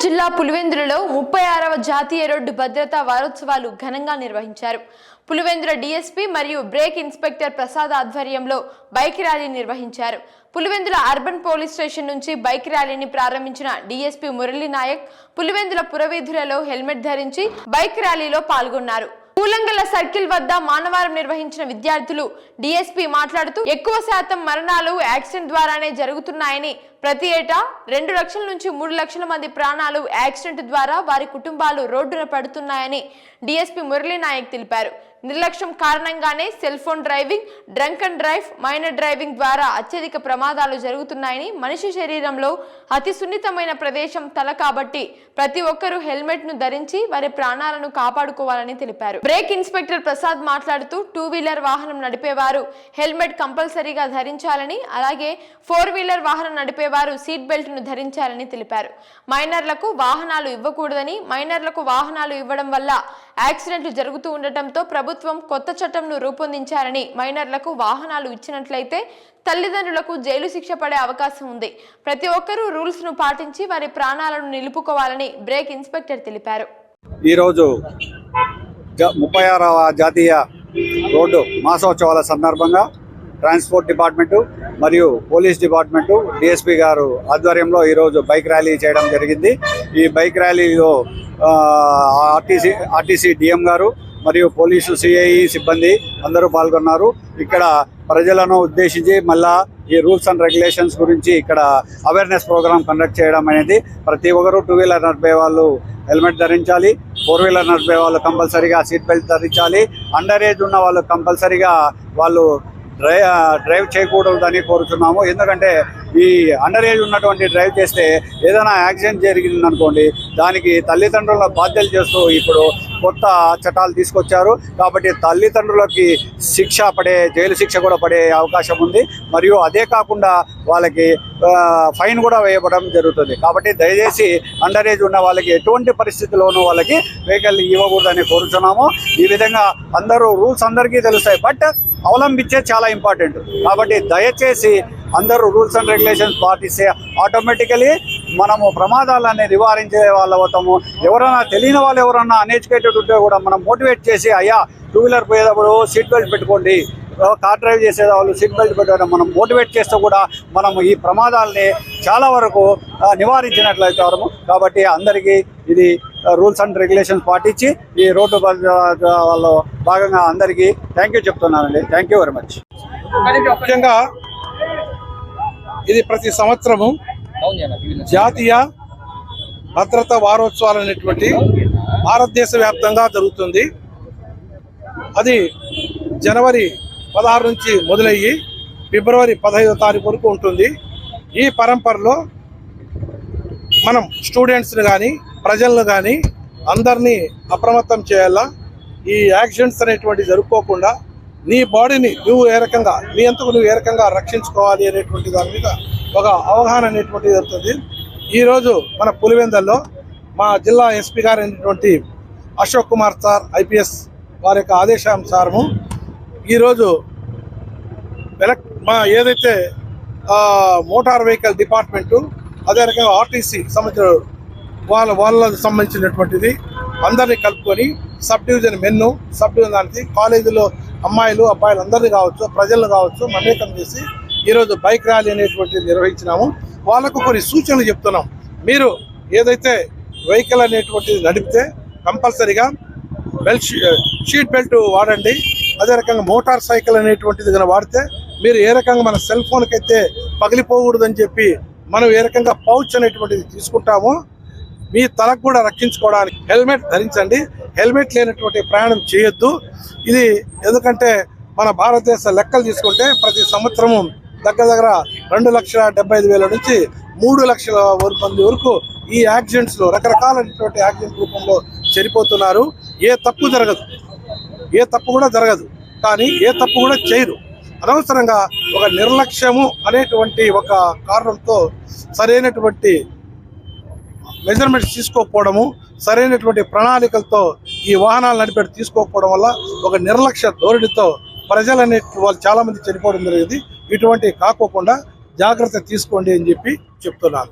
జిల్లా పులివెందులలో ముప్పై ఆరవ జాతీయ రోడ్డు భద్రతా వారోత్సవాలు ఘనంగా నిర్వహించారు. పులివెందుల డీఎస్పీ మరియు బ్రేక్ ఇన్స్పెక్టర్ ప్రసాద్ ఆధ్వర్యంలో బైక్ ర్యాలీ నిర్వహించారు. పులివెందుల అర్బన్ పోలీస్ స్టేషన్ నుంచి బైక్ ర్యాలీని ప్రారంభించిన డీఎస్పీ మురళీ నాయక్ పులివెందుల పురవీధులలో హెల్మెట్ ధరించి బైక్ ర్యాలీలో పాల్గొన్నారు. పూలంగల సర్కిల్ వద్ద మానవారం నిర్వహించిన విద్యార్థులు డీఎస్పీ మాట్లాడుతూ ఎక్కువ శాతం మరణాలు యాక్సిడెంట్ ద్వారానే జరుగుతున్నాయని ప్రతి ఏటా రెండు లక్షల నుంచి మూడు లక్షల మంది ప్రాణాలు యాక్సిడెంట్ ద్వారా వారి కుటుంబాలు రోడ్డున పడుతున్నాయని డీఎస్పీ మురళీ నాయక్ తెలిపారు. నిర్లక్ష్యం కారణంగానే cell phone driving drunk and drive minor driving ద్వారా అత్యధిక ప్రమాదాలు జరుగుతున్నాయని మనిషి శరీరంలో అతి సున్నితమైన ప్రదేశం తల కాబట్టి ప్రతి ఒక్కరూ హెల్మెట్ను ధరించి వారి ప్రాణాలను కాపాడుకోవాలని తెలిపారు. బ్రేక్ ఇన్స్పెక్టర్ ప్రసాద్ మాట్లాడుతూ టూ వీలర్ వాహనం నడిపేవారు హెల్మెట్ కంపల్సరీగా ధరించాలని అలాగే ఫోర్ వీలర్ వాహనం నడిపే వారు సీట్ బెల్ట్ను ధరించాలని తెలిపారు. మైనర్లకు వాహనాలు ఇవ్వకూడదని మైనర్లకు వాహనాలు ఇవ్వడం వల్ల యాక్సిడెంట్లు జరుగుతూ ఉండటంతో ప్రభుత్వం కొత్త చట్టంను రూపొందించారని మైనర్లకు వాహనాలు ఇచ్చినట్లయితే తల్లిదండ్రులకు జైలు శిక్ష పడే అవకాశం ఉంది. ప్రతి ఒక్కరూ రూల్స్ను పాటించి వారి ప్రాణాలను నిలుపుకోవాలని బ్రేక్ ఇన్స్పెక్టర్ తెలిపారు. ఈరోజు ముప్పై ఆరవ జాతీయ రోడ్డు మాసోత్సవాల సందర్భంగా ట్రాన్స్పోర్ట్ డిపార్ట్మెంటు మరియు పోలీస్ డిపార్ట్మెంటు డిఎస్పీ గారు ఆధ్వర్యంలో ఈరోజు బైక్ ర్యాలీ చేయడం జరిగింది. ఈ బైక్ ర్యాలీలో ఆర్టీసీ ఆర్టీసీ డిఎం గారు మరియు పోలీసు సిఐ సిబ్బంది అందరూ పాల్గొన్నారు. ఇక్కడ ప్రజలను ఉద్దేశించి మళ్ళా ఈ రూల్స్ అండ్ రెగ్యులేషన్స్ గురించి ఇక్కడ అవేర్నెస్ ప్రోగ్రామ్ కండక్ట్ చేయడం అనేది ప్రతి ఒక్కరు టూ వీలర్ నడిపే వాళ్ళు హెల్మెట్ ధరించాలి ఫోర్ వీలర్ నడిపే వాళ్ళు కంపల్సరీగా సీట్ బెల్ట్ ధరించాలి అండర్ ఏజ్ ఉన్న వాళ్ళు కంపల్సరీగా వాళ్ళు డ్రై డ్రైవ్ చేయకూడదని కోరుతున్నాము ఎందుకంటే ఈ అండర్ ఏజ్ ఉన్నటువంటి డ్రైవ్ చేస్తే ఏదైనా యాక్సిడెంట్ జరిగింది అనుకోండి దానికి తల్లిదండ్రుల బాధ్యతలు చేస్తూ ఇప్పుడు కొత్త చట్టాలు తీసుకొచ్చారు. కాబట్టి తల్లిదండ్రులకి శిక్ష పడే జైలు శిక్ష కూడా పడే అవకాశం ఉంది. మరియు అదే కాకుండా వాళ్ళకి ఫైన్ కూడా వేయబడడం జరుగుతుంది. కాబట్టి దయచేసి అండర్ ఏజ్ ఉన్న వాళ్ళకి ఎటువంటి పరిస్థితిలోనూ వాళ్ళకి వెహికల్ ఇవ్వకూడదని కోరుతున్నాము ఈ విధంగా అందరూ రూల్స్ అందరికీ తెలుస్తాయి. బట్ అవలంబించే చాలా ఇంపార్టెంట్ కాబట్టి దయచేసి అందరూ రూల్స్ అండ్ రెగ్యులేషన్స్ పాటిస్తే ఆటోమేటికలీ మనము ప్రమాదాలన్నీ నివారించే వాళ్ళు అవుతాము. ఎవరైనా తెలియని వాళ్ళు ఎవరన్నా అన్ఎడ్యుకేటెడ్ ఉంటే కూడా మనం మోటివేట్ చేసి అయ్యా టూ వీలర్ పోయేటప్పుడు సీట్ బెల్ట్ పెట్టుకోండి. కార్ డ్రైవ్ చేసే వాళ్ళు సీట్ బెల్ట్ పెట్టడం మనం మోటివేట్ చేస్తే కూడా మనం ఈ ప్రమాదాలని చాలా వరకు నివారించినట్లయితే వరము. కాబట్టి అందరికీ ఇది రూల్స్ అండ్ రెగ్యులేషన్స్ పాటించి ఈ రోడ్డు వాళ్ళు భాగంగా అందరికీ థ్యాంక్ యూ చెప్తున్నానండి. థ్యాంక్ యూ వెరీ మచ్ ముఖ్యంగా ఇది ప్రతి సంవత్సరము జాతీయ భద్రతా వారోత్సవాలు అనేటువంటి భారతదేశ వ్యాప్తంగా జరుగుతుంది. అది జనవరి పదహారు నుంచి మొదలయ్యి ఫిబ్రవరి పదహైదో తారీఖు వరకు ఉంటుంది. ఈ పరంపరలో మనం స్టూడెంట్స్ని కానీ ప్రజలను కానీ అందరినీ అప్రమత్తం చేయాలా? ఈ యాక్సిడెంట్స్ అనేటువంటి జరుపుకోకుండా నీ బాడీని నువ్వు ఏ రకంగా నీ అంతకు నువ్వు ఏ రకంగా రక్షించుకోవాలి అనేటువంటి దాని మీద ఒక అవగాహన అనేటువంటిది జరుగుతుంది. ఈరోజు మన పులివెందల్లో మా జిల్లా ఎస్పీ గారు అయినటువంటి అశోక్ కుమార్ సార్ ఐపీఎస్ వారి యొక్క ఆదేశానుసారము ఈరోజు ఎలక్ మా ఏదైతే మోటార్ వెహికల్ డిపార్ట్మెంటు అదే రకంగా ఆర్టీసీ సంబంధించిన వాళ్ళ వాళ్ళకి సంబంధించినటువంటిది అందరినీ కలుపుకొని సబ్ డివిజన్ మెన్ను సబ్ డివిజన్ దానికి కాలేజీలో అమ్మాయిలు అబ్బాయిలు అందరినీ కావచ్చు ప్రజలను కావచ్చు మమేకం చేసి ఈరోజు బైక్ ర్యాలీ అనేటువంటిది నిర్వహించినాము. వాళ్ళకు కొన్ని సూచనలు చెప్తున్నాం. మీరు ఏదైతే వెహికల్ అనేటువంటిది నడిపితే కంపల్సరీగా బెల్ట్ షీట్ బెల్ట్ వాడండి. అదే రకంగా మోటార్ సైకిల్ అనేటువంటిది కనుక వాడితే మీరు ఏ రకంగా మన సెల్ ఫోన్కి అయితే పగిలిపోకూడదని చెప్పి మనం ఏ రకంగా పౌచ్ అనేటువంటిది తీసుకుంటామో మీ తలకు కూడా రక్షించుకోవడానికి హెల్మెట్ ధరించండి. హెల్మెట్ లేనటువంటి ప్రయాణం చేయొద్దు. ఇది ఎందుకంటే మన భారతదేశ లెక్కలు తీసుకుంటే ప్రతి సంవత్సరము దగ్గర దగ్గర రెండు లక్షల డెబ్బై ఐదు వేల నుంచి మూడు లక్షల వరకు మంది వరకు ఈ యాక్సిడెంట్స్లో రకరకాలైనటువంటి యాక్సిడెంట్ రూపంలో చనిపోతున్నారు. ఏ తప్పు జరగదు. ఏ తప్పు కూడా జరగదు. కానీ ఏ తప్పు కూడా చేయరు. అనవసరంగా ఒక నిర్లక్ష్యము అనేటువంటి ఒక కారణంతో సరైనటువంటి మెజర్మెంట్స్ తీసుకోకపోవడము సరైనటువంటి ప్రణాళికలతో ఈ వాహనాలు నడిపేట తీసుకోకపోవడం వల్ల ఒక నిర్లక్ష్య ధోరణితో ప్రజలనే వాళ్ళు చాలామంది చనిపోవడం జరిగింది. ఇటువంటి కాకోకుండా జాగ్రత్త తీసుకోండి అని చెప్పి చెప్తున్నాను.